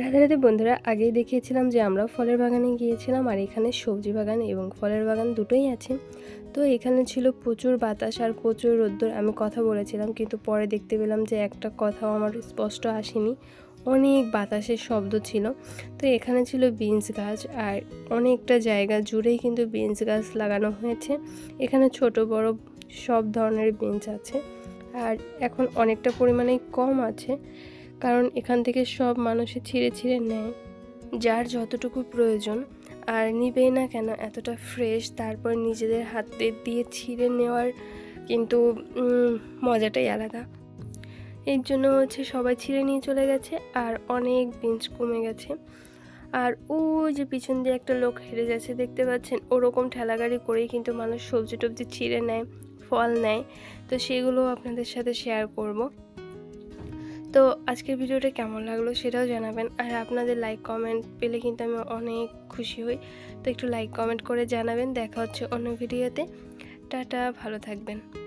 রাধে রাধে বন্ধুরা, আগেই দেখিয়েছিলাম যে আমরা ফলের বাগানে গিয়েছিলাম আর এখানে সবজি বাগান এবং ফলের বাগান দুটোই আছে। তো এখানে ছিল প্রচুর বাতাস আর প্রচুর রোদ্দুর, আমি কথা বলেছিলাম কিন্তু পরে দেখতে পেলাম যে একটা কথাও আমার স্পষ্ট আসেনি। অনেক বাতাসের শব্দ ছিল। তো এখানে ছিল বিনস গাছ আর অনেকটা জায়গা জুড়েই কিন্তু বিনস গাছ লাগানো হয়েছে। এখানে ছোট, বড় সব ধরনের বেঞ্চ আছে। আর এখন অনেকটা পরিমাণেই কম আছে। কারণ এখান থেকে সব মানুষে ছিঁড়ে ছিঁড়ে নেয়। যার যতটুকু প্রয়োজন, আর নিবেই না কেন, এতটা ফ্রেশ, তারপর নিজেদের হাতে দিয়ে ছিঁড়ে নেওয়ার কিন্তু মজাটাই আলাদা। এর জন্য হচ্ছে সবাই ছিঁড়ে নিয়ে চলে গেছে, আর অনেক বেঞ্চ কমে গেছে। আর ওই যে পিছন দিয়ে একটা লোক হেরে যাচ্ছে, দেখতে পাচ্ছেন? ওরকম ঠেলাগাড়ি করেই কিন্তু মানুষ সবজি টবজি ছিঁড়ে নেয়, ফল নেয়। তো সেগুলো আপনাদের সাথে শেয়ার করব। তো আজকের ভিডিওটা কেমন লাগল সেটাও জানাবেন। আর আপনাদের লাইক কমেন্ট পেলে কিন্তু আমি অনেক খুশি হই। তো একটু লাইক কমেন্ট করে জানাবেন। দেখা হচ্ছে অন্য ভিডিওতে। টাটা, ভালো থাকবেন।